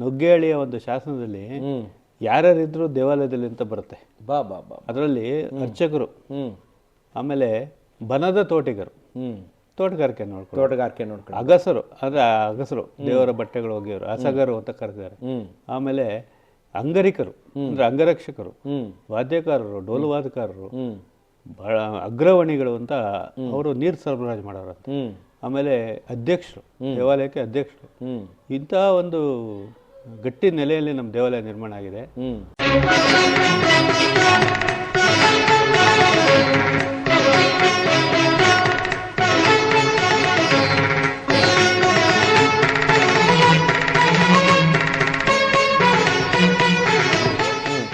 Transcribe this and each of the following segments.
ನುಗ್ಗೇಳಿಯ ಒಂದು ಶಾಸನದಲ್ಲಿ ಯಾರ್ಯಾರಿದ್ರು ದೇವಾಲಯದಲ್ಲಿ ಅಂತ ಬರುತ್ತೆ. ಬಾ ಬಾ ಬಾ ಅದರಲ್ಲಿ ಅರ್ಚಕರು ಆಮೇಲೆ ಬನದ ತೋಟಿಗರು. ತೋಟಗಾರಿಕೆ ನೋಡ್ಕೊಂಡು ತೋಟಗಾರಿಕೆ ನೋಡ್ಕೊಂಡು ಅಗಸರು ಅಂದ್ರೆ ಅಗಸರು ದೇವರ ಬಟ್ಟೆಗಳು ಒಗೆಯೋರು ಅಸಗರು ಅಂತ ಕರೆದಿದ್ದಾರೆ. ಆಮೇಲೆ ಅಂಗರಿಕರು ಅಂದ್ರೆ ಅಂಗರಕ್ಷಕರು ವಾದ್ಯಕಾರರು ಡೋಲು ವಾದಕಾರರು ಬಹಳ ಅಗ್ರವಣಿಗಳು ಅಂತ ಅವರು ನೀರು ಸರಬರಾಜು ಮಾಡೋರು ಆಮೇಲೆ ಅಧ್ಯಕ್ಷರು ದೇವಾಲಯಕ್ಕೆ ಅಧ್ಯಕ್ಷರು. ಇಂತಹ ಒಂದು ಗಟ್ಟಿ ನೆಲೆಯಲ್ಲಿ ನಮ್ಮ ದೇವಾಲಯ ನಿರ್ಮಾಣ ಆಗಿದೆ.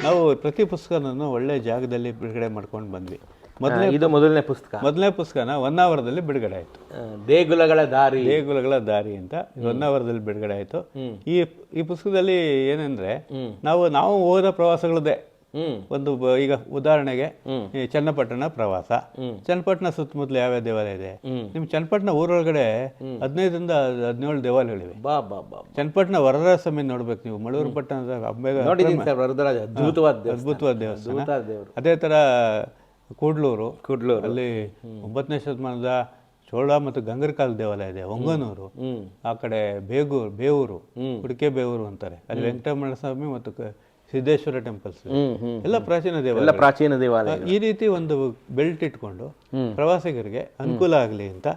ನಾವು ಪ್ರತಿ ಪುಸ್ತಕನೂ ಒಳ್ಳೆ ಜಾಗದಲ್ಲಿ ಬಿಡುಗಡೆ ಮಾಡ್ಕೊಂಡು ಬಂದ್ವಿ. ಮೊದಲೇ ಇದು ಮೊದಲನೇ ಪುಸ್ತಕ. ಮೊದಲನೇ ಪುಸ್ತಕನ ಹೊನ್ನಾವರದಲ್ಲಿ ಅವರ್ದಲ್ಲಿ ಬಿಡುಗಡೆ ಆಯಿತು. ದೇಗುಲಗಳ ದಾರಿ. ದೇಗುಲಗಳ ದಾರಿ ಅಂತ ಹೊನ್ನಾವರದಲ್ಲಿ ಅವರ್ದಲ್ಲಿ ಬಿಡುಗಡೆ ಆಯಿತು. ಈ ಈ ಪುಸ್ತಕದಲ್ಲಿ ಏನಂದ್ರೆ ನಾವು ನಾವು ಹೋದ ಪ್ರವಾಸಗಳದ್ದೇ ಒಂದು ಈಗ ಉದಾಹರಣೆಗೆ ಚನ್ನಪಟ್ಟಣ ಪ್ರವಾಸ. ಚನ್ನಪಟ್ಟಣ ಸುತ್ತಮುತ್ತಲು ಯಾವ ದೇವಾಲಯ ಇದೆ? ನಿಮ್ ಚನ್ನಪಟ್ಟಣ ಊರೊಳಗಡೆ ಹದಿನೈದರಿಂದ ಹದಿನೇಳು ದೇವಾಲಯಗಳಿವೆ ಬಾ ಬಾ ಬಾ ಚನ್ನಪಟ್ಟಣ ವರದರಾಜ ಸ್ವಾಮಿ ನೋಡ್ಬೇಕು ನೀವು. ಮಳೂರು ಪಟ್ಟಣದ ಅದ್ಭುತವಾದ ದೇವಸ್ಥಾನ. ಅದೇ ತರ ಕೂಡ್ಲೂರು ಕೂಡ್ಲೂರು. ಅಲ್ಲಿ ಒಂಬತ್ತನೇ ಶತಮಾನದ ಚೋಳ ಮತ್ತು ಗಂಗರಕಾಲ ದೇವಾಲಯ ಇದೆ ಹೊಂಗನೂರು. ಹ್ಮ್. ಆ ಕಡೆ ಬೇಗೂರು ಬೇವೂರು ಕುಡಿಕೆ ಬೇವೂರು ಅಂತಾರೆ. ಅಲ್ಲಿ ವೆಂಕಟರಮಣ ಸ್ವಾಮಿ ಮತ್ತು ಸಿದ್ದೇಶ್ವರ ಟೆಂಪಲ್ಸ್ ಎಲ್ಲ ಪ್ರಾಚೀನ ಎಲ್ಲ ದೇವಾಲಯ ಪ್ರಾಚೀನ ದೇವಾಲಯ ಈ ರೀತಿ ಒಂದು ಬೆಲ್ಟ್ ಇಟ್ಕೊಂಡು ಪ್ರವಾಸಿಗರಿಗೆ ಅನುಕೂಲ ಆಗಲಿ ಅಂತ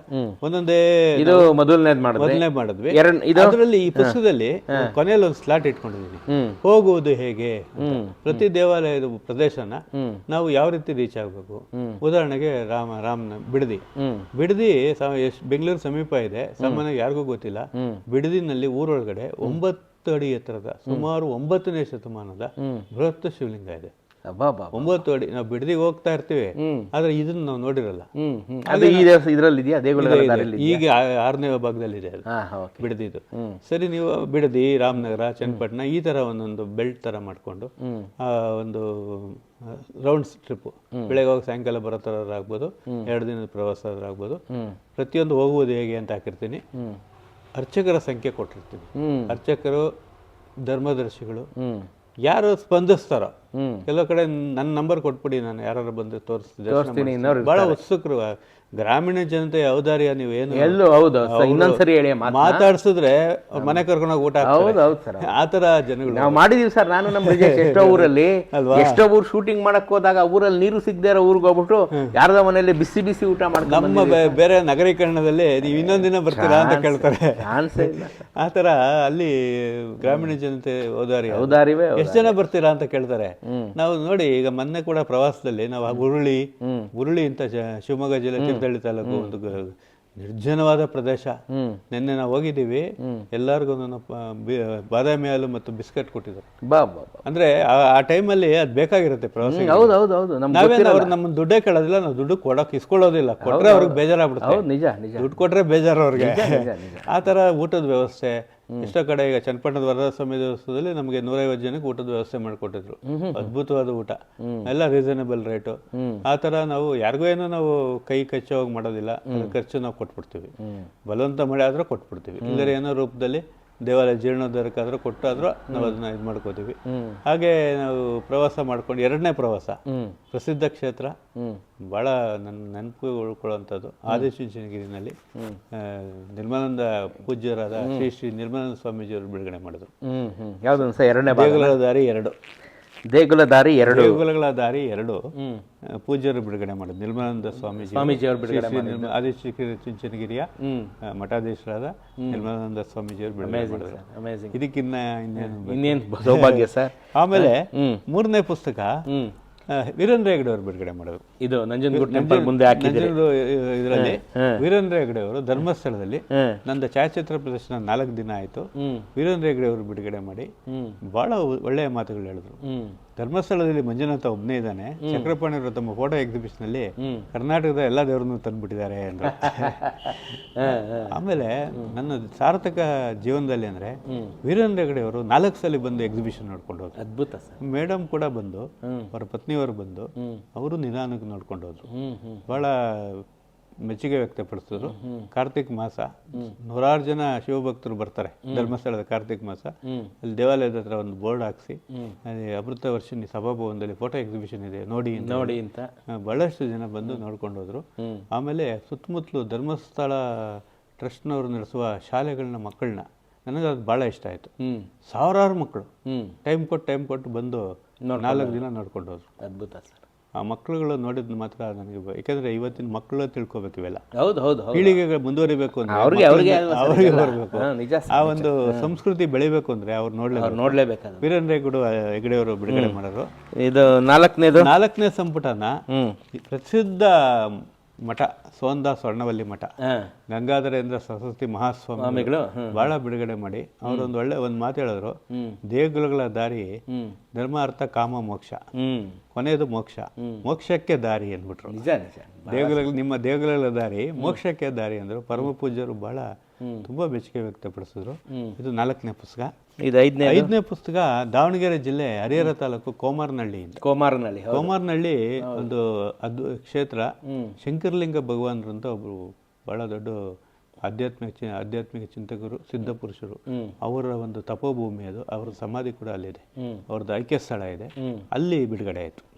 ಒಂದೊಂದೇ ಇದು ಮೊದಲನೇದು ಮೊದಲನೇ ಮಾಡಿದ್ವಿ. ಅದರಲ್ಲಿ ಈ ಪುಸ್ತಕದಲ್ಲಿ ಕೊನೆಯಲ್ಲಿ ಒಂದು ಸ್ಲಾಟ್ ಇಟ್ಕೊಂಡಿದ್ದೀನಿ ಹೋಗುವುದು ಹೇಗೆ ಪ್ರತಿ ದೇವಾಲಯದ ಪ್ರದೇಶನ ನಾವು ಯಾವ ರೀತಿ ರೀಚ್ ಆಗಬೇಕು? ಉದಾಹರಣೆಗೆ ರಾಮ ರಾಮನ ಬಿಡದಿ. ಬಿಡದಿ ಬೆಂಗಳೂರು ಸಮೀಪ ಇದೆ. ಸಾಮಾನ್ಯ ಯಾರಿಗೂ ಗೊತ್ತಿಲ್ಲ. ಬಿಡದಿನಲ್ಲಿ ಊರೊಳಗಡೆ ಒಂಬತ್ತು ಅಡಿ ಎತ್ತರದ ಸುಮಾರು ಒಂಬತ್ತನೇ ಶತಮಾನದ ಬೃಹತ್ ಶಿವಲಿಂಗ ಇದೆ. ಒಂಬತ್ತು ಅಡಿ ನಾವು ಬಿಡದಿಗೆ ಹೋಗ್ತಾ ಇರ್ತೀವಿ ಆದ್ರೆ ಇದನ್ನ ನಾವು ನೋಡಿರಲ್ಲ. ಈಗ ಆರನೇ ಭಾಗದಲ್ಲಿ ಇದೆ ಓಕೆ. ಸರಿ ನೀವು ಬಿಡದಿ ರಾಮನಗರ ಚನ್ನಪಟ್ಟಣ ಈ ತರ ಒಂದೊಂದು ಬೆಲ್ಟ್ ತರ ಮಾಡ್ಕೊಂಡು ಆ ಒಂದು ರೌಂಡ್ ಟ್ರಿಪ್ ಬೆಳಗ್ಗೆ ಹೋಗಿ ಸಾಯಂಕಾಲ ಬರೋ ತರ ಆಗ್ಬೋದು ಎರಡು ದಿನದ ಪ್ರವಾಸ ಆಗ್ಬೋದು ಪ್ರತಿಯೊಂದು ಹೋಗುವುದು ಹೇಗೆ ಅಂತ ಹಾಕಿರ್ತೀನಿ. ಅರ್ಚಕರ ಸಂಖ್ಯೆ ಕೊಟ್ಟಿರ್ತೀನಿ. ಅರ್ಚಕರು ಧರ್ಮದರ್ಶಿಗಳು ಯಾರು ಸ್ಪಂದಿಸ್ತಾರೋ ಹ್ಮ್. ಕೆಲವು ಕಡೆ ನನ್ನ ನಂಬರ್ ಕೊಟ್ಬಿಡಿ ನಾನು ಯಾರು ಬಂದು ತೋರಿಸ್ತೀನಿ. ಬಹಳ ಉತ್ಸುಕರು. ಗ್ರಾಮೀಣ ಜನತೆ ಔದಾರ್ಯ ನೀವು ಏನು ಎಲ್ಲೂ ಹೌದು ಸರ್ ಇನ್ನೊಂದ್ಸರಿ ಹೇಳಿ ಮಾತಾಡ್ಸಿದ್ರೆ ಮನೆ ಕರ್ಕೊಂಡೋಗಿ ಊಟ. ಹೌದು ಹೌದು ಸರ್ ಆತರ ತರ ಜನಗಳು ನಾವು ಮಾಡಿದೀವಿ ಸರ್ ನಾನು ನಮ್ಮ ಎಷ್ಟೋ ಊರಲ್ಲಿ ಎಷ್ಟೋ ಊರು ಶೂಟಿಂಗ್ ಮಾಡಕ್ ಹೋದಾಗ ಊರಲ್ಲಿ ನೀರು ಸಿಗದೆ ಇರೋ ಊರಿಗೆ ಹೋಗ್ಬಿಟ್ಟು ಯಾರ್ದ ಮನೆಯಲ್ಲಿ ಬಿಸಿ ಬಿಸಿ ಊಟ ಮಾಡ್ಕೊಂಡು ನಮ್ಮ ಬೇರೆ ನಗರೀಕರಣದಲ್ಲಿ ನೀವು ಇನ್ನೊಂದಿನ ದಿನ ಬರ್ತೀರಾ ಅಂತ ಕೇಳ್ತಾರೆ. ಆತರ ಅಲ್ಲಿ ಗ್ರಾಮೀಣ ಜನತೆ ಔದಾರ್ಯ. ಔದಾರಿವೇ ಎಷ್ಟು ಜನ ಬರ್ತೀರಾ ಅಂತ ಕೇಳ್ತಾರೆ. ನಾವು ನೋಡಿ ಈಗ ಮೊನ್ನೆ ಕೂಡ ಪ್ರವಾಸದಲ್ಲಿ ನಾವು ಉರುಳಿ ಉರುಳಿ ಅಂತ ಶಿವಮೊಗ್ಗ ಜಿಲ್ಲೆ ತೀರ್ಥಹಳ್ಳಿ ತಾಲೂಕು ಒಂದು ನಿರ್ಜನವಾದ ಪ್ರದೇಶ. ನಿನ್ನೆ ನಾವು ಹೋಗಿದ್ದೀವಿ. ಎಲ್ಲರಿಗೂ ಬಾದಾಮಿ ಹಾಲು ಮತ್ತು ಬಿಸ್ಕೆಟ್ ಕೊಟ್ಟಿದ್ದಾರೆ. ಬಾ ಬಾ ಬಾ. ಅಂದ್ರೆ ಆ- ಟೈಮಲ್ಲಿ ಅದು ಬೇಕಾಗಿರುತ್ತೆ ಪ್ರವಾಸ ಹೌದು ಹೌದು ಹೌದು. ಅವ್ರು ನಮ್ಮ ದುಡ್ಡೇ ಕೇಳೋದಿಲ್ಲ ನಾವು ದುಡ್ಡು ಕೊಡಕ್ ಇಸ್ಕೊಳ್ಳೋದಿಲ್ಲ. ಕೊಟ್ರೆ ಅವ್ರಿಗೆ ಬೇಜಾರಾಗ್ಬಿಡುತ್ತೆ. ನಿಜ ದುಡ್ಡು ಕೊಟ್ರೆ ಬೇಜಾರು ಅವ್ರಿಗೆ. ಆ ತರ ಊಟದ ವ್ಯವಸ್ಥೆ ಎಷ್ಟೋ ಕಡೆ ಈಗ ಚನ್ನಪಟ್ಟಣದ ವರದಾಸ್ವಾಮಿ ದೇವಸ್ಥಾನದಲ್ಲಿ ನಮಗೆ ನೂರೈವತ್ತು ಜನಕ್ಕೆ ಊಟದ ವ್ಯವಸ್ಥೆ ಮಾಡಿಕೊಟ್ಟಿದ್ರು. ಅದ್ಭುತವಾದ ಊಟ. ಎಲ್ಲ ರೀಸನಬಲ್ ರೇಟು ಆ ತರ ನಾವು ಯಾರಿಗೂ ಏನೋ ನಾವು ಕೈ ಕಚ್ಚೋಗಿ ಮಾಡೋದಿಲ್ಲ. ಖರ್ಚು ನಾವು ಕೊಟ್ಬಿಡ್ತೀವಿ. ಬಲವಂತ ಮಾಡಿ ಆದ್ರೂ ಕೊಟ್ಬಿಡ್ತೀವಿ. ಇಲ್ಲದ್ರೆ ಏನೋ ರೂಪದಲ್ಲಿ ದೇವಾಲಯ ಜೀರ್ಣೋದ್ಧಾರಕ್ಕಾದ್ರೂ ಕೊಟ್ಟಾದ್ರೂ ನಾವು ಅದನ್ನ ಇದು ಮಾಡ್ಕೋತೀವಿ. ಹಾಗೆ ನಾವು ಪ್ರವಾಸ ಮಾಡ್ಕೊಂಡು ಎರಡನೇ ಪ್ರವಾಸ ಪ್ರಸಿದ್ಧ ಕ್ಷೇತ್ರ. ಬಹಳ ಭಾಳ ನನ್ನ ನೆನಪು ಉಳ್ಕೊಳ್ಳುವಂಥದ್ದು ಆದಿಚುಂಚನಗಿರಿನಲ್ಲಿ ನಿರ್ಮಲಾನಂದ ಪೂಜ್ಯರಾದ ಶ್ರೀ ಶ್ರೀ ನಿರ್ಮಲಾನಂದ ಸ್ವಾಮೀಜಿಯವರು ಬಿಡುಗಡೆ ಮಾಡಿದ್ರು. ಯಾವ್ದು ಎರಡನೇ ದಾರಿ ಎರಡು. ದೇಗುಲ ದಾರಿ ಎರಡು. ದೇಗುಲಗಳ ದಾರಿ ಎರಡು. ಪೂಜ್ಯರು ಬಿಡುಗಡೆ ಮಾಡಿದ್ರು. ನಿರ್ಮಲಾನಂದ ಸ್ವಾಮೀಜಿ. ಸ್ವಾಮೀಜಿಯವರು ಬಿಡುಗಡೆ ಶ್ರೀ ಚುಂಚನಗಿರಿಯ ಮಠಾಧೀಶರಾದ ನಿರ್ಮಲಾನಂದ ಸ್ವಾಮೀಜಿಯವರು ಬಿಡುಗಡೆ ಮಾಡಿದ್ರು. ಇದಕ್ಕಿನ್ನ ಇನ್ನೇನು ಸೌಭಾಗ್ಯ ಸರ್ ಆಮೇಲೆ ಮೂರನೇ ಪುಸ್ತಕ ವೀರೇಂದ್ರ ಹೆಗ್ಡೆ ಅವರು ಬಿಡುಗಡೆ ಮಾಡೋದು. ಇದು ನಂಜನಗೂಡು ಟೆಂಪಲ್ ಮುಂದೆ ಇದರಲ್ಲಿ. ವೀರೇಂದ್ರ ಹೆಗ್ಡೆ ಅವರು ಧರ್ಮಸ್ಥಳದಲ್ಲಿ ನಂದ ಛಾಯಾಚಿತ್ರ ಪ್ರದರ್ಶನ ನಾಲ್ಕು ದಿನ ಆಯಿತು. ವೀರೇಂದ್ರ ಹೆಗ್ಡೆ ಅವರು ಬಿಡುಗಡೆ ಮಾಡಿ ಬಹಳ ಒಳ್ಳೆಯ ಮಾತುಗಳು ಹೇಳಿದ್ರು. ಧರ್ಮಸ್ಥಳದಲ್ಲಿ ಮಂಜುನಾಥ ಒಬ್ಬನೇ ಇದ್ದಾನೆ. ಚಕ್ರಪಾಣಿಯವರು ತಮ್ಮ ಫೋಟೋ ಎಕ್ಸಿಬಿಷನ್ ಅಲ್ಲಿ ಕರ್ನಾಟಕದ ಎಲ್ಲ ದೇವರನ್ನು ತಂದ್ಬಿಟ್ಟಿದ್ದಾರೆ ಅಂದ್ರು. ಆಮೇಲೆ ನನ್ನ ಸಾರ್ಥಕ ಜೀವನದಲ್ಲಿ ಅಂದ್ರೆ ವೀರೇಂದ್ರ ಹೆಗಡೆ ಅವರು ನಾಲ್ಕು ಸಲ ಬಂದು ಎಕ್ಸಿಬಿಷನ್ ನೋಡ್ಕೊಂಡು ಹೋದ್ರು. ಅದ್ಭುತ ಮೇಡಮ್ ಕೂಡ ಬಂದು ಅವರ ಪತ್ನಿಯವರು ಬಂದು ಅವರು ನಿಧಾನಕ್ಕೆ ನೋಡ್ಕೊಂಡು ಹೋದ್ರು. ಬಹಳ ಮೆಚ್ಚುಗೆ ವ್ಯಕ್ತಪಡಿಸಿದ್ರು. ಕಾರ್ತಿಕ್ ಮಾಸ. ನೂರಾರು ಜನ ಶಿವಭಕ್ತರು ಬರ್ತಾರೆ. ಧರ್ಮಸ್ಥಳದ ಕಾರ್ತಿಕ್ ಮಾಸ. ಅಲ್ಲಿ ದೇವಾಲಯದ ಹತ್ರ ಒಂದು ಬೋರ್ಡ್ ಹಾಕ್ಸಿ ಅಲ್ಲಿ ಅಮೃತ ವರ್ಷಿಣಿ ಸಭಾಭವನದಲ್ಲಿ ಫೋಟೋ ಎಕ್ಸಿಬಿಷನ್ ಇದೆ ನೋಡಿ ಅಂತ ನೋಡಿ ಅಂತ. ಬಹಳಷ್ಟು ಜನ ಬಂದು ನೋಡ್ಕೊಂಡು ಹೋದ್ರು. ಆಮೇಲೆ ಸುತ್ತಮುತ್ತಲು ಧರ್ಮಸ್ಥಳ ಟ್ರಸ್ಟ್ನವರು ನಡೆಸುವ ಶಾಲೆಗಳನ್ನ ಮಕ್ಕಳನ್ನ ನನಗೆ ಅದು ಭಾಳ ಇಷ್ಟ ಆಯ್ತು. ಸಾವಿರಾರು ಮಕ್ಕಳು. ಟೈಮ್ ಕೊಟ್ಟು ಟೈಮ್ ಕೊಟ್ಟು ಬಂದು ನಾಲ್ಕು ದಿನ ನೋಡ್ಕೊಂಡು ಹೋದ್ರು. ಅದ್ಭುತ ಸರ್. ಆ ಮಕ್ಕಳುಗಳು ನೋಡಿದ್ ಮಾತ್ರ ನನಗೆ ಬ- ಯಾಕಂದ್ರೆ ಇವತ್ತಿನ ಮಕ್ಕಳು ತಿಳ್ಕೊಬೇಕು ಇವೆಲ್ಲ. ಹೌದು ಹೌದು ಹೌದು. ಪೀಳಿಗೆಗಳು ಮುಂದುವರಿಬೇಕು ಅಂದ್ರೆ ಅವ್ರಿಗೆ ಅವ್ರಿಗೆ ಅವ್ರಿಗೆ ಇದೆಲ್ಲ? ಬರಬೇಕು. ಹಾ, ನಿಜ ಆ ಒಂದು ಸಂಸ್ಕೃತಿ ಬೆಳಿಬೇಕು ಅಂದ್ರೆ ಅವ್ರು ನೋಡ್ಲೇಬೇಕು. ಅವ್ರು ನೋಡ್ಲೇಬೇಕಾದ ವೀರೇಂದ್ರೇಗೌಡ ಹೆಗಡೆಯವರು ಬಿಡುಗಡೆ ಮಾಡೋರು. ಇದು ನಾಲ್ಕನೇದು? ನಾಲ್ಕನೇ ಸಂಪುಟನ ಪ್ರಸಿದ್ಧ ಮಠ ಸೋಂದ ಸ್ವರ್ಣವಲ್ಲಿ ಮಠ. ಗಂಗಾಧರೇಂದ್ರ ಸರಸ್ವತಿ ಮಹಾಸ್ವಾಮಿಗಳು ಸ್ವಾಮಿಗಳು ಬಹಳ ಬಿಡುಗಡೆ ಮಾಡಿ. ಅವರೊಂದು ಒಳ್ಳೆ ಒಂದು ಮಾತು ಹೇಳಿದ್ರು. ದೇಗುಲಗಳ ದಾರಿ ಧರ್ಮ ಅರ್ಥ ಕಾಮ ಮೋಕ್ಷ. ಕೊನೆಯದು ಮೋಕ್ಷ. ಮೋಕ್ಷಕ್ಕೆ ದಾರಿ ಅಂದ್ಬಿಟ್ರು. ದೇಗುಲಗಳ ನಿಮ್ಮ ದೇಗುಲಗಳ ದಾರಿ ಮೋಕ್ಷಕ್ಕೆ ದಾರಿ ಅಂದ್ರು. ಪರಮ ಪೂಜ್ಯರು ಬಹಳ ತುಂಬಾ ಮೆಚ್ಚುಗೆ ವ್ಯಕ್ತಪಡಿಸಿದ್ರು. ಇದು ನಾಲ್ಕನೇ ಪುಸ್ತಕ. ಇದು ಐದನೇ ಐದನೇ ಪುಸ್ತಕ ದಾವಣಗೆರೆ ಜಿಲ್ಲೆ ಹರಿಹರ ತಾಲೂಕು ಕೋಮಾರನಹಳ್ಳಿ ಕೋಮಾರನಹಳ್ಳಿ. ಕೋಮಾರನಹಳ್ಳಿ ಒಂದು ಅದು ಕ್ಷೇತ್ರ. ಶಂಕರಲಿಂಗ ಭಗವಾನ್ರಂತ ಅಂತ ಒಬ್ರು ಬಹಳ ದೊಡ್ಡ ಆಧ್ಯಾತ್ಮಿಕ ಆಧ್ಯಾತ್ಮಿಕ ಚಿಂತಕರು ಸಿದ್ಧ ಪುರುಷರು. ಅವರ ಒಂದು ತಪೋಭೂಮಿ ಅದು. ಅವರ ಸಮಾಧಿ ಕೂಡ ಅಲ್ಲಿದೆ. ಅವ್ರದ್ದು ಐಕ್ಯ ಸ್ಥಳ ಇದೆ ಅಲ್ಲಿ ಬಿಡುಗಡೆ ಆಯಿತು.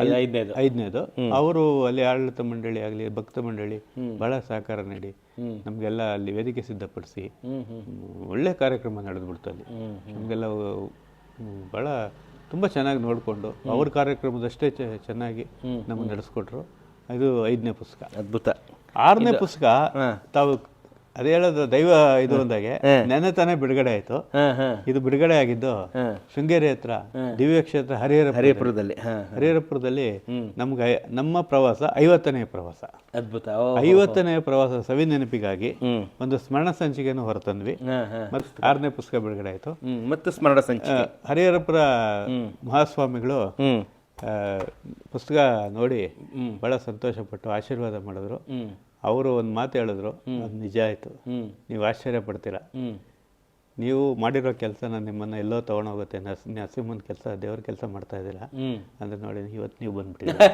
ಐದನೇದು. ಐದನೇದು. ಅವರು ಅಲ್ಲಿ ಆಡಳಿತ ಮಂಡಳಿ ಆಗಲಿ ಭಕ್ತ ಮಂಡಳಿ ಬಹಳ ಸಹಕಾರ ನೀಡಿ ನಮಗೆಲ್ಲ ಅಲ್ಲಿ ವೇದಿಕೆ ಸಿದ್ಧಪಡಿಸಿ ಒಳ್ಳೆ ಕಾರ್ಯಕ್ರಮ ನಡೆದ್ಬಿಡ್ತು ಅಲ್ಲಿ. ನಮಗೆಲ್ಲ ಬಹಳ ತುಂಬ ಚೆನ್ನಾಗಿ ನೋಡಿಕೊಂಡು ಅವ್ರ ಕಾರ್ಯಕ್ರಮದಷ್ಟೇ ಚೆನ್ನಾಗಿ ನಮಗೆ ನಡೆಸ್ಕೊಟ್ರು. ಇದು ಐದನೇ ಪುಸ್ತಕ. ಅದ್ಭುತ. ಆರನೇ ಪುಸ್ತಕ ತಾವು ಅದೇ ಹೇಳೋದು ದೈವ ಇದು ಅಂದಾಗೆ ನೆನೆ ತಾನೇ ಬಿಡುಗಡೆ ಆಯಿತು. ಇದು ಬಿಡುಗಡೆ ಆಗಿದ್ದು. ಶೃಂಗೇರಿ ಹತ್ರ ದಿವ್ಯ ಕ್ಷೇತ್ರ ಹರಿಹರ ಹರಿಹರಪುರದಲ್ಲಿ ಹರಿಹರಪುರದಲ್ಲಿ ನಮ್ಗೆ ನಮ್ಮ ಪ್ರವಾಸ ಐವತ್ತನೇ ಪ್ರವಾಸ. ಅದ್ಭುತ. ಐವತ್ತನೇ ಪ್ರವಾಸ ಸವಿ ನೆನಪಿಗಾಗಿ ಒಂದು ಸ್ಮರಣ ಸಂಚಿಕೆಯನ್ನು ಹೊರತಂದ್ವಿ. ಮತ್ತೆ ಆರನೇ ಪುಸ್ತಕ ಬಿಡುಗಡೆ ಆಯ್ತು. ಮತ್ತೆ ಸ್ಮರಣ ಸಂಚಿಕೆ. ಹರಿಹರಪುರ ಮಹಾಸ್ವಾಮಿಗಳು ಪುಸ್ತಕ ನೋಡಿ ಬಹಳ ಸಂತೋಷಪಟ್ಟು ಆಶೀರ್ವಾದ ಮಾಡಿದ್ರು. ಅವರು ಒಂದು ಮಾತು ಹೇಳಿದ್ರು ಅದು ನಿಜ ಆಯಿತು. ನೀವು ಆಶ್ಚರ್ಯ ಪಡ್ತೀರಾ? ನೀವು ಮಾಡಿರೋ ಕೆಲಸನ ನಿಮ್ಮನ್ನು ಎಲ್ಲೋ ತೊಗೊಂಡೋಗುತ್ತೆ ನರ್ಸ್ ನರಸಿಂಹನ ಕೆಲಸ ದೇವ್ರ ಕೆಲಸ ಮಾಡ್ತಾ ಇದ್ದೀರಾ? ಅಂದ್ರೆ ನೋಡಿ ಇವತ್ತು ನೀವು ಬಂದ್ಬಿಟ್ಟಿದ್ದೀರಾ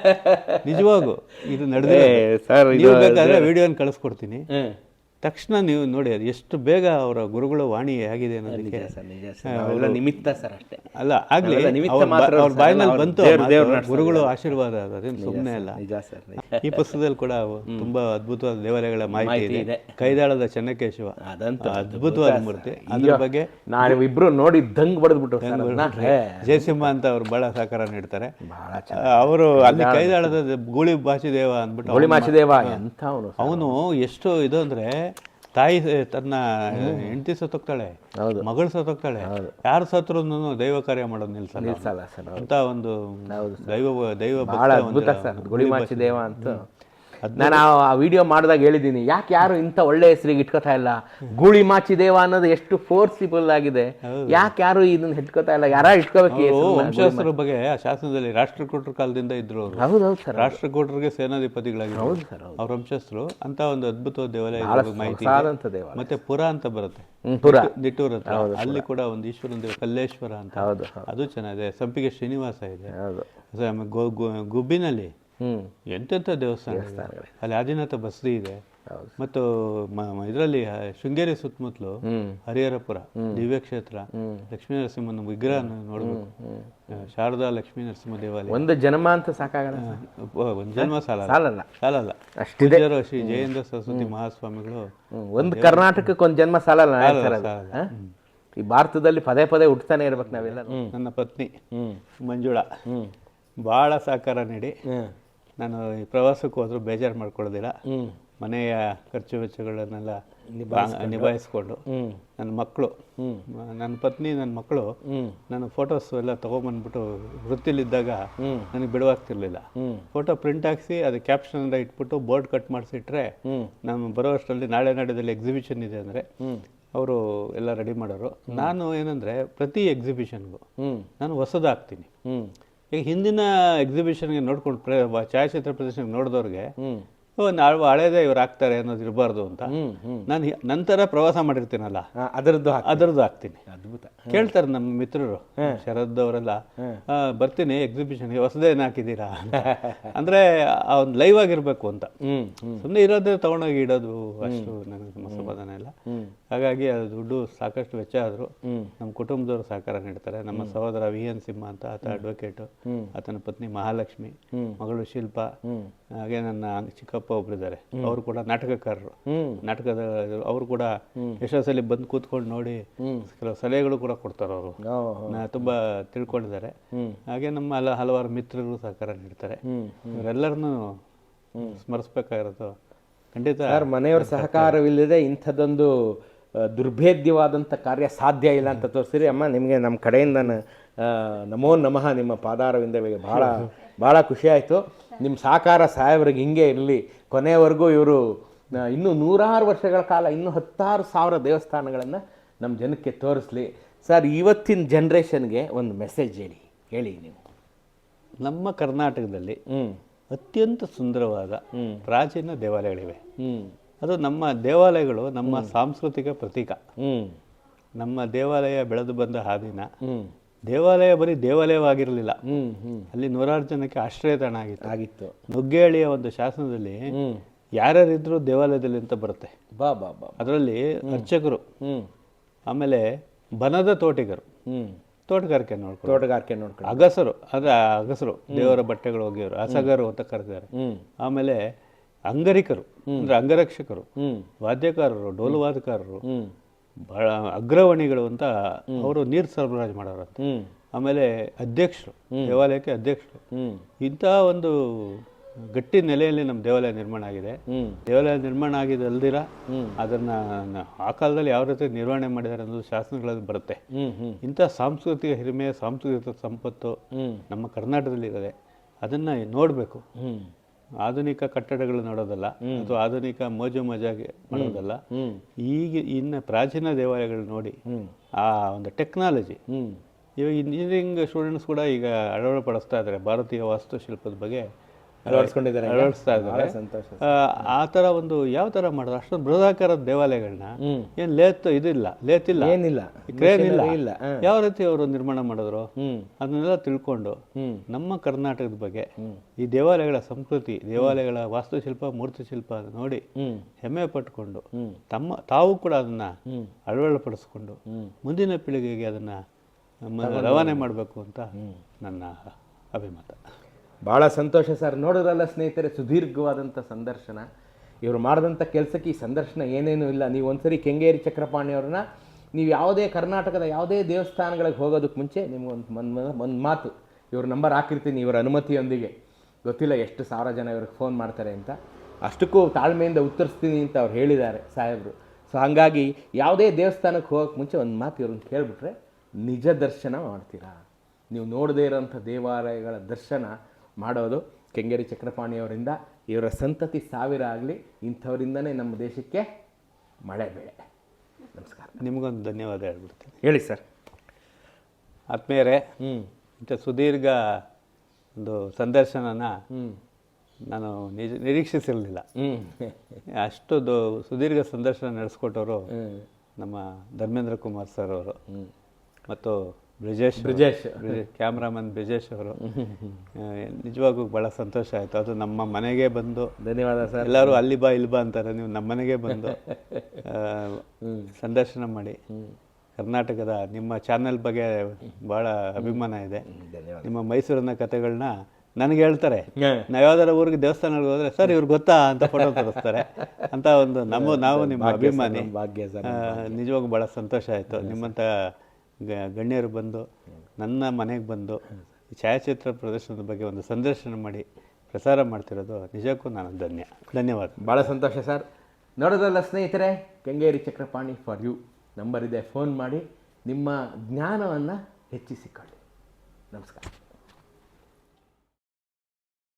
ನಿಜವಾಗೂ ಇದು ನಡೆದೇ ವಿಡಿಯೋನ ಕಳಿಸ್ಕೊಡ್ತೀನಿ. ತಕ್ಷಣ ನೀವು ನೋಡಿ ಅದು ಎಷ್ಟು ಬೇಗ ಅವರ ಗುರುಗಳ ವಾಣಿ ಆಗಿದೆ ಅನ್ನೋದಕ್ಕೆ ನಿಮಿತ್ತ ಸರ್ ಅಷ್ಟೇ. ಅಲ್ಲ ಆಗ್ಲಿ ಅವ್ರ ಬಾಯಿನಲ್ಲಿ ಬಂತು. ಗುರುಗಳು ಆಶೀರ್ವಾದ ಅದು ಅದೇನು ಸುಮ್ಮನೆ ಅಲ್ಲ. ಈ ಪುಸ್ತಕದಲ್ಲಿ ಕೂಡ ತುಂಬಾ ಅದ್ಭುತವಾದ ದೇವಾಲಯಗಳ ಮಾಹಿತಿ ಇದೆ. ಕೈದಾಳದ ಚೆನ್ನಕೇಶವ. ಅದಂತೂ ಅದ್ಭುತವಾದ ಮೂರ್ತಿ. ಅದ್ರ ಬಗ್ಗೆ ನಾನು ಇಬ್ರು ನೋಡಿ ದಂಗ್ ಬಡದ್ಬಿಟ್ಟು ಜಯಸಿಂಹ ಅಂತ ಅವ್ರು ಬಹಳ ಸಹಕಾರ ನೀಡ್ತಾರೆ. ಅವರು ಅಲ್ಲಿ ಕೈದಾಳದ ಗೂಳಿ ಭಾಷಿದೇವ ಅಂದ್ಬಿಟ್ಟು ಅವನು. ಎಷ್ಟು ಇದು ಅಂದ್ರೆ ತಾಯಿ ತನ್ನ ಹೆಂಡತಿ ಸತ್ತೋಗ್ತಾಳೆ ಹೌದು. ಮಗಳು ಸತ್ತೋಗ್ತಾಳೆ ಯಾರು ಸತ್ರು ದೈವ ಕಾರ್ಯ ಮಾಡೋದು ನಿಲ್ಸಲ್ಲ. ನಿಲ್ಸಲ್ಲ ಸರ್ ಅಂತ ಒಂದು ದೈವ ದೈವ ಬಹಳ ಭಕ್ತ ಅದ್ಭುತ ಸರ್ ಮಾಚಿದೇವ ಅಂತ. ನಾನು ಆ- ವಿಡಿಯೋ ಮಾಡಿದಾಗ ಹೇಳಿದ್ದೀನಿ. ಯಾಕೆ ಯಾರು ಇಂಥ ಒಳ್ಳೆ ಹೆಸರಿಗೆ ಇಟ್ಕೋತಾ ಇಲ್ಲ? ಗೂಳಿ ಮಾಚಿದೇವ ಅನ್ನೋದು ಎಷ್ಟು ಫೋರ್ಸಿಬಲ್ ಆಗಿದೆ. ಯಾಕೆ ಯಾರು ಇದನ್ನ ಇಟ್ಕೋತಾ ಇಲ್ಲ? ಯಾರ ಇಟ್ಕೋಬೇಕು ವಂಶಸ್ಥರ ಬಗ್ಗೆ ಆ ಶಾಸನದಲ್ಲಿ ರಾಷ್ಟ್ರಕೂಟರ ಕಾಲದಿಂದ ಇದ್ರು ಅವರು. ಹೌದು ಹೌದು ಸರ್ ರಾಷ್ಟ್ರಕೂಟರಿಗೆ ಸೇನಾಧಿಪತಿಗಳಾಗಿ ಹೌದು ಸರ್ ಅವ್ರ ವಂಶಸ್ಥರು ಅಂತ ಒಂದು ಅದ್ಭುತ ದೇವಾಲಯ ಮಾಹಿತಿ ಮತ್ತೆ ಪುರ ಅಂತ ಬರುತ್ತೆ. ಪುರ. ನಿಟ್ಟೂರ್ ಹತ್ರ. ಅಲ್ಲಿ ಕೂಡ ಒಂದು ಈಶ್ವರನ ದೇವ ಕಲ್ಲೇಶ್ವರ ಅಂತ. ಅದು ಚೆನ್ನಾಗಿದೆ. ಸಂಪಿಗೆ ಶ್ರೀನಿವಾಸ ಇದೆ. ಗುಬ್ಬಿನಲ್ಲಿ ಎಂತೆಂಥ ದೇವಸ್ಥಾನ ಅಲ್ಲಿ ಆದಿನಾಥ ಬಸದಿ ಇದೆ. ಮತ್ತು ಇದರಲ್ಲಿ ಶೃಂಗೇರಿ ಸುತ್ತಮುತ್ತಲು ಹರಿಹರಪುರ ದಿವ್ಯ ಕ್ಷೇತ್ರ ಲಕ್ಷ್ಮೀ ನರಸಿಂಹನ ವಿಗ್ರಹ ನೋಡಬೇಕು. ಶಾರದಾ ಲಕ್ಷ್ಮೀ ನರಸಿಂಹ ದೇವಾಲಯ. ಒಂದು ಜನ್ಮ ಅಂತ ಸಾಕಾಗಲ್ಲ. ಒಂದ್ ಜನ್ಮ ಸಾಲ ಸಾಲಲ್ಲ. ಸಾಲಲ್ಲ. ಅಷ್ಟಿದೆ. ಶ್ರೀ ಜಯೇಂದ್ರ ಸರಸ್ವತಿ ಮಹಾಸ್ವಾಮಿಗಳು. ಒಂದು ಕರ್ನಾಟಕಕ್ಕೆ ಒಂದು ಜನ್ಮ ಸಾಲಲ್ಲ? ಈ ಭಾರತದಲ್ಲಿ ಪದೇ ಪದೇ ಹುಟ್ತಾನೆ ಇರ್ಬೇಕು ನಾವೆಲ್ಲ ನನ್ನ ಪತ್ನಿ ಮಂಜುಳಾ. ಬಹಳ ಸಹಕಾರ ನೀಡಿ. ನಾನು ಈ ಪ್ರವಾಸಕ್ಕೆ ಹೋದ್ರೂ ಬೇಜಾರು ಮಾಡ್ಕೊಳ್ಳೋದಿಲ್ಲ. ಮನೆಯ ಖರ್ಚು ವೆಚ್ಚಗಳನ್ನೆಲ್ಲ ನಿಭಾಯಿಸ್ಕೊಂಡು. ನನ್ನ ಮಕ್ಕಳು. ನನ್ನ ಪತ್ನಿ ನನ್ನ ಮಕ್ಕಳು. ನನ್ನ ಫೋಟೋಸ್ ಎಲ್ಲ ತೊಗೊಂಬಂದ್ಬಿಟ್ಟು ವೃತ್ತಿಲಿದ್ದಾಗ ನನಗೆ ಬಿಡುವಾಗ್ತಿರ್ಲಿಲ್ಲ. ಫೋಟೋ ಪ್ರಿಂಟ್ ಹಾಕಿಸಿ ಅದು ಕ್ಯಾಪ್ಷನ್ ಎಲ್ಲ ಇಟ್ಬಿಟ್ಟು ಬೋರ್ಡ್ ಕಟ್ ಮಾಡಿಸಿಟ್ರೆ ನಮ್ಮ ನಾನು ಬರೋ ಅಷ್ಟರಲ್ಲಿ ನಾಳೆ ನಾಡಿದಲ್ಲಿ ಎಕ್ಸಿಬಿಷನ್ ಇದೆ ಅಂದರೆ ಅವರು ಎಲ್ಲ ರೆಡಿ ಮಾಡೋರು. ನಾನು ಏನಂದರೆ ಪ್ರತಿ ಎಕ್ಸಿಬಿಷನ್ಗೂ ನಾನು ಹೊಸದಾಗ್ತೀನಿ. ಈಗ ಹಿಂದಿನ ಎಕ್ಸಿಬಿಷನ್ಗೆ ನೋಡ್ಕೊಂಡು ಛಾಯಾಚಿತ್ರ ಪ್ರದರ್ಶನ ನೋಡಿದವ್ರಿಗೆ ನಾವು ಹಳೇದೇ ಇವ್ರು ಆಗ್ತಾರೆ ಅನ್ನೋದು ಇರಬಾರ್ದು ಅಂತ. ನಾನು ನಂತರ ಪ್ರವಾಸ ಮಾಡಿರ್ತೀನಲ್ಲ? ಅದರದ್ದು ಅದರದ್ದು ಹಾಕ್ತೀನಿ. ಅದ್ಭುತ. ಕೇಳ್ತಾರೆ ನಮ್ಮ ಮಿತ್ರರು ಶರದ್ ಅವರೆಲ್ಲ. ಬರ್ತೀನಿ ಬರ್ತೀನಿ ಎಕ್ಸಿಬಿಷನ್ಗೆ ಹೊಸದೇನು ಹಾಕಿದ್ದೀರಾ ಅಂತ. ಅಂದ್ರೆ ಆ ಲೈವ್ ಆಗಿರ್ಬೇಕು ಅಂತ. ಸುಮ್ಮನೆ ಇರೋದೇ ತಗೊಂಡೋಗಿ ಇಡೋದು ಅಷ್ಟು ನನಗೆ ಸಮ- ಸಮಾಧಾನ ಇಲ್ಲ. ಹಾಗಾಗಿ ಅದು ದುಡ್ಡು ಸಾಕಷ್ಟು ವೆಚ್ಚ ಆದ್ರು ನಮ್ಮ ಕುಟುಂಬದವರು ಸಹಕಾರ ನೀಡ್ತಾರೆ. ನಮ್ಮ ಸಹೋದರ ವಿ ಎನ್ ಸಿಂಹ ಅಂತ ಆತ ಅಡ್ವೊಕೇಟು ಆತನ ಪತ್ನಿ ಮಹಾಲಕ್ಷ್ಮಿ ಮಗಳು ಶಿಲ್ಪ ಹಾಗೆ ನನ್ನ ಚಿಕ್ಕಪ್ಪ ಒಬ್ಬರಿದ್ದಾರೆ ಅವರು ಕೂಡ ನಾಟಕಕಾರರು. ನಾಟಕದ ಅವರು ಕೂಡ ಎಷ್ಟೋ ಸಲ ಬಂದು ಕೂತ್ಕೊಂಡು ನೋಡಿ ಕೆಲವು ಸಲಹೆಗಳು ಕೂಡ ಕೊಡ್ತಾರೆ ಅವರು. ತುಂಬಾ ತಿಳ್ಕೊಂಡಿದ್ದಾರೆ. ಹಾಗೆ ನಮ್ಮ ಹಲ ಹಲವಾರು ಮಿತ್ರರು ಸಹಕಾರ ನೀಡ್ತಾರೆ. ಇವರೆಲ್ಲರನ್ನು ಸ್ಮರಿಸ್ಬೇಕಾಗಿರೋದು. ಖಂಡಿತ. ಮನೆಯವರ ಸಹಕಾರವಿಲ್ಲದೆ ಇಂಥದ್ದೊಂದು ದುರ್ಭೇದ್ಯವಾದಂಥ ಕಾರ್ಯ ಸಾಧ್ಯ ಇಲ್ಲ ಅಂತ ತೋರಿಸಿರಿ. ಅಮ್ಮ ನಿಮಗೆ ನಮ್ಮ ಕಡೆಯಿಂದ ನಮೋ ನಮಃ ನಿಮ್ಮ ಪಾದಾರವಿಂದ ಭಾಳ ಭಾಳ ಖುಷಿ ಆಯಿತು. ನಿಮ್ಮ ಸಾಕಾರ ಸಾಹೇಬ್ರಿಗೆ ಹಿಂಗೆ ಇರಲಿ. ಕೊನೆಯವರೆಗೂ ಇವರು ಇನ್ನೂ ನೂರಾರು ವರ್ಷಗಳ ಕಾಲ ಇನ್ನೂ ಹತ್ತಾರು ಸಾವಿರ ದೇವಸ್ಥಾನಗಳನ್ನು ನಮ್ಮ ಜನಕ್ಕೆ ತೋರಿಸ್ಲಿ. ಸರ್ ಇವತ್ತಿನ ಜನ್ರೇಷನ್ಗೆ ಒಂದು ಮೆಸೇಜ್ ಹೇಳಿ ಹೇಳಿ ನೀವು. ನಮ್ಮ ಕರ್ನಾಟಕದಲ್ಲಿ ಅತ್ಯಂತ ಸುಂದರವಾದ ಪ್ರಾಚೀನ ದೇವಾಲಯಗಳಿವೆ. ಹ್ಞೂ ಅದು ನಮ್ಮ ದೇವಾಲಯಗಳು ನಮ್ಮ ಸಾಂಸ್ಕೃತಿಕ ಪ್ರತೀಕ. ಹ್ಞೂ ನಮ್ಮ ದೇವಾಲಯ ಬೆಳೆದು ಬಂದ ಹಾದಿನ ದೇವಾಲಯ ಬರೀ ದೇವಾಲಯವಾಗಿರಲಿಲ್ಲ. ಹ್ಮ್ ಹ್ಮ್. ಅಲ್ಲಿ ನೂರಾರು ಜನಕ್ಕೆ ಆಶ್ರಯ ತಾಣ ಆಗಿತ್ತು. ಆಗಿತ್ತು. ನುಗ್ಗೇಳಿಯ ಒಂದು ಶಾಸನದಲ್ಲಿ ಯಾರ್ಯಾರಿದ್ರು ದೇವಾಲಯದಲ್ಲಿ ಅಂತ ಬರುತ್ತೆ. ಬಾ ಬಾ ಬಾ. ಅದರಲ್ಲಿ ಅರ್ಚಕರು ಆಮೇಲೆ ಬನದ ತೋಟಿಗರು. ತೋಟಗಾರಿಕೆ ನೋಡ್ಕೊಂಡು ತೋಟಗಾರಿಕೆ ನೋಡ್ಕೊಂಡು ಅಗಸರು ಅಂದ್ರೆ ಅಗಸರು ದೇವರ ಬಟ್ಟೆಗಳು ಒಗೆಯೋರು ಅಸಗರು ಅಂತ ಕರೆದಿದ್ದಾರೆ. ಆಮೇಲೆ ಅಂಗರಿಕರು ಅಂದ್ರೆ ಅಂಗರಕ್ಷಕರು ವಾದ್ಯಕಾರರು ಡೋಲು ವಾದಕಾರರು ಬಹಳ ಅಗ್ರವಣಿಗಳು ಅಂತ ಅವರು ನೀರು ಸರಬರಾಜು ಮಾಡೋರು ಅಂತ ಆಮೇಲೆ ಅಧ್ಯಕ್ಷರು ದೇವಾಲಯಕ್ಕೆ ಅಧ್ಯಕ್ಷರು. ಇಂತಹ ಒಂದು ಗಟ್ಟಿ ನೆಲೆಯಲ್ಲಿ ನಮ್ಮ ದೇವಾಲಯ ನಿರ್ಮಾಣ ಆಗಿದೆ. ದೇವಾಲಯ ನಿರ್ಮಾಣ ಆಗಿದೆ ಅಲ್ದಿರ ಅದನ್ನ ಆ ಕಾಲದಲ್ಲಿ ಯಾವ ರೀತಿ ನಿರ್ವಹಣೆ ಮಾಡಿದ್ದಾರೆ ಅನ್ನೋದು ಶಾಸನಗಳಲ್ಲಿ ಬರುತ್ತೆ. ಇಂಥ ಸಾಂಸ್ಕೃತಿಕ ಹಿರಿಮೆ ಸಾಂಸ್ಕೃತಿಕ ಸಂಪತ್ತು ನಮ್ಮ ಕರ್ನಾಟಕದಲ್ಲಿ ಇರೋದೆ ಅದನ್ನ ನೋಡಬೇಕು. ಆಧುನಿಕ ಕಟ್ಟಡಗಳು ನೋಡೋದಲ್ಲ ಅಥವಾ ಆಧುನಿಕ ಮೋಜು ಮಜಾಗೆ ಮಾಡೋದಲ್ಲ ಈಗ ಇನ್ನು ಪ್ರಾಚೀನ ದೇವಾಲಯಗಳು ನೋಡಿ ಆ ಒಂದು ಟೆಕ್ನಾಲಜಿ. ಇವಾಗ ಇಂಜಿನಿಯರಿಂಗ್ ಸ್ಟೂಡೆಂಟ್ಸ್ ಕೂಡ ಈಗ ಅಳವಡಿಸ್ತಾ ಇದ್ದಾರೆ ಭಾರತೀಯ ವಾಸ್ತುಶಿಲ್ಪದ ಬಗ್ಗೆ. ಅಳವಡಿಸ್ಕೊಂಡಿದ್ದಾರೆ? ಅಳವಡಿಸ್ತಾ ಇದ್ದಾರೆ. ಆ, ಥರ ಒಂದು ಯಾವ ಥರ ಮಾಡೋದು ಅಷ್ಟೊಂದು ಬೃಹದಾಕಾರದ ದೇವಾಲಯಗಳನ್ನ ಏನು ಲೇತ್ ಇದಿಲ್ಲ ಲೇತಿಲ್ಲ? ಏನಿಲ್ಲ. ಕ್ರೇನ್ ಇಲ್ಲ. ಇಲ್ಲ. ಯಾವ ರೀತಿ ಅವರು ನಿರ್ಮಾಣ ಮಾಡಿದ್ರು? ಅದನ್ನೆಲ್ಲ ತಿಳ್ಕೊಂಡು ನಮ್ಮ ಕರ್ನಾಟಕದ ಬಗ್ಗೆ ಈ ದೇವಾಲಯಗಳ ಸಂಸ್ಕೃತಿ ದೇವಾಲಯಗಳ ವಾಸ್ತುಶಿಲ್ಪ ಮೂರ್ತಿಶಿಲ್ಪ ನೋಡಿ ಹೆಮ್ಮೆ ಪಟ್ಕೊಂಡು ತಮ್ಮ ತಾವು ಕೂಡ ಅದನ್ನ ಅಳವಡಿಪಡಿಸ್ಕೊಂಡು ಮುಂದಿನ ಪೀಳಿಗೆಗೆ ಅದನ್ನ ರವಾನೆ ಮಾಡಬೇಕು ಅಂತ ನನ್ನ ಅಭಿಮತ. ಭಾಳ ಸಂತೋಷ ಸರ್. ನೋಡಿದ್ರಲ್ಲ ಸ್ನೇಹಿತರೆ ಸುದೀರ್ಘವಾದಂಥ ಸಂದರ್ಶನ. ಇವರು ಮಾಡಿದಂಥ ಕೆಲಸಕ್ಕೆ ಈ ಸಂದರ್ಶನ ಏನೇನೂ ಇಲ್ಲ. ನೀವು ಒಂದ್ಸರಿ ಕೆಂಗೇರಿ ಚಕ್ರಪಾಣಿಯವ್ರನ್ನ ನೀವು ಯಾವುದೇ ಕರ್ನಾಟಕದ ಯಾವುದೇ ದೇವಸ್ಥಾನಗಳಿಗೆ ಹೋಗೋದಕ್ಕೆ ಮುಂಚೆ ನಿಮ್ಗೊಂದು ಒಂದು ಮಾತು. ಇವ್ರ ನಂಬರ್ ಹಾಕಿರ್ತೀನಿ ಇವರ ಅನುಮತಿಯೊಂದಿಗೆ. ಗೊತ್ತಿಲ್ಲ ಎಷ್ಟು ಸಾವಿರ ಜನ ಇವ್ರಿಗೆ ಫೋನ್ ಮಾಡ್ತಾರೆ ಅಂತ. ಅಷ್ಟಕ್ಕೂ ತಾಳ್ಮೆಯಿಂದ ಉತ್ತರಿಸ್ತೀನಿ ಅಂತ ಅವ್ರು ಹೇಳಿದ್ದಾರೆ ಸಾಹೇಬರು. ಸೊ ಹಾಗಾಗಿ ಯಾವುದೇ ದೇವಸ್ಥಾನಕ್ಕೆ ಹೋಗೋಕ್ಕೆ ಮುಂಚೆ ಒಂದು ಮಾತು ಇವ್ರನ್ನ ಕೇಳಿಬಿಟ್ರೆ ನಿಜ ದರ್ಶನ ಮಾಡ್ತೀರಾ? ನೀವು ನೋಡದೇ ಇರೋಂಥ ದೇವಾಲಯಗಳ ದರ್ಶನ ಮಾಡೋದು. ಕೆಂಗೇರಿ ಚಕ್ರಪಾಣಿಯವರಿಂದ ಇವರ ಸಂತತಿ ಸಾವಿರ ಆಗಲಿ ಇಂಥವರಿಂದನೇ ನಮ್ಮ ದೇಶಕ್ಕೆ ಮಳೆ ಬೆಳೆ. ನಮಸ್ಕಾರ. ನಿಮಗೊಂದು ಧನ್ಯವಾದ ಹೇಳ್ಬಿಡ್ತೀನಿ. ಹೇಳಿ ಸರ್. ಆತ್ಮೀಯರೇ ಹ್ಞೂ ಇಂಥ ಸುದೀರ್ಘ ಒಂದು ಸಂದರ್ಶನನ ನಾನು ನಿಜ ನಿರೀಕ್ಷಿಸಿರಲಿಲ್ಲ. ಹ್ಞೂ ಅಷ್ಟು ಸುದೀರ್ಘ ಸಂದರ್ಶನ ನಡೆಸ್ಕೊಟ್ಟವರು ನಮ್ಮ ಧರ್ಮೇಂದ್ರ ಕುಮಾರ್ ಸರ್ ಅವರು. ಹ್ಞೂ ಮತ್ತು ಬ್ರಿಜೇಶ್ ಬ್ರಿಜೇಶ್. ಕ್ಯಾಮ್ರಾಮನ್ ಬ್ರಿಜೇಶ್ ಅವರು. ನಿಜವಾಗೂ ಭಾಳ ಸಂತೋಷ ಆಯಿತು. ಅದು ನಮ್ಮ ಮನೆಗೆ ಬಂದು ಧನ್ಯವಾದ ಸರ್. ಎಲ್ಲರೂ ಅಲ್ಲಿ ಬಾ ಇಲ್ಲಿ ಬಾ ಅಂತಾರೆ. ನೀವು ನಮ್ಮ ಮನೆಗೆ ಬಂದು ಸಂದರ್ಶನ ಮಾಡಿ. ಕರ್ನಾಟಕದ ನಿಮ್ಮ ಚಾನೆಲ್ ಬಗ್ಗೆ ಭಾಳ ಅಭಿಮಾನ ಇದೆ. ನಿಮ್ಮ ಮೈಸೂರಿನ ಕಥೆಗಳನ್ನ ನನಗೆ ಹೇಳ್ತಾರೆ. ನಾವು ಯಾವ್ದಾರ ಊರಿಗೆ ದೇವಸ್ಥಾನಗಳಿಗೆ ಹೋದ್ರೆ ಸರ್ ಇವ್ರಿಗೆ ಗೊತ್ತಾ? ಅಂತ ಫೋಟೋ ತೋರಿಸ್ತಾರೆ. ಅಂತ ಒಂದು ನಮ್ಮ ನಾವು ನಿಮ್ಮ ಅಭಿಮಾನಿ. ಭಾಗ್ಯ ಸರ್ ಆ, ನಿಜವಾಗೂ ಭಾಳ ಸಂತೋಷ ಆಯಿತು. ನಿಮ್ಮಂಥ ಗ- ಗಣ್ಯರು ಬಂದು, ನನ್ನ ಮನೆಗೆ ಬಂದು ಛಾಯಾಚಿತ್ರ ಪ್ರದರ್ಶನದ ಬಗ್ಗೆ ಒಂದು ಸಂದರ್ಶನ ಮಾಡಿ ಪ್ರಸಾರ ಮಾಡ್ತಿರೋದು ನಿಜಕ್ಕೂ ನಾನು ಧನ್ಯ. ಧನ್ಯವಾದ. ಭಾಳ ಸಂತೋಷ ಸರ್. ನೋಡೋದಲ್ಲ ಸ್ನೇಹಿತರೆ, Kengeri Chakrapani for you. Number ಇದೆ, ಫೋನ್ ಮಾಡಿ ನಿಮ್ಮ ಜ್ಞಾನವನ್ನು ಹೆಚ್ಚಿಸಿಕೊಳ್ಳಿ. ನಮಸ್ಕಾರ.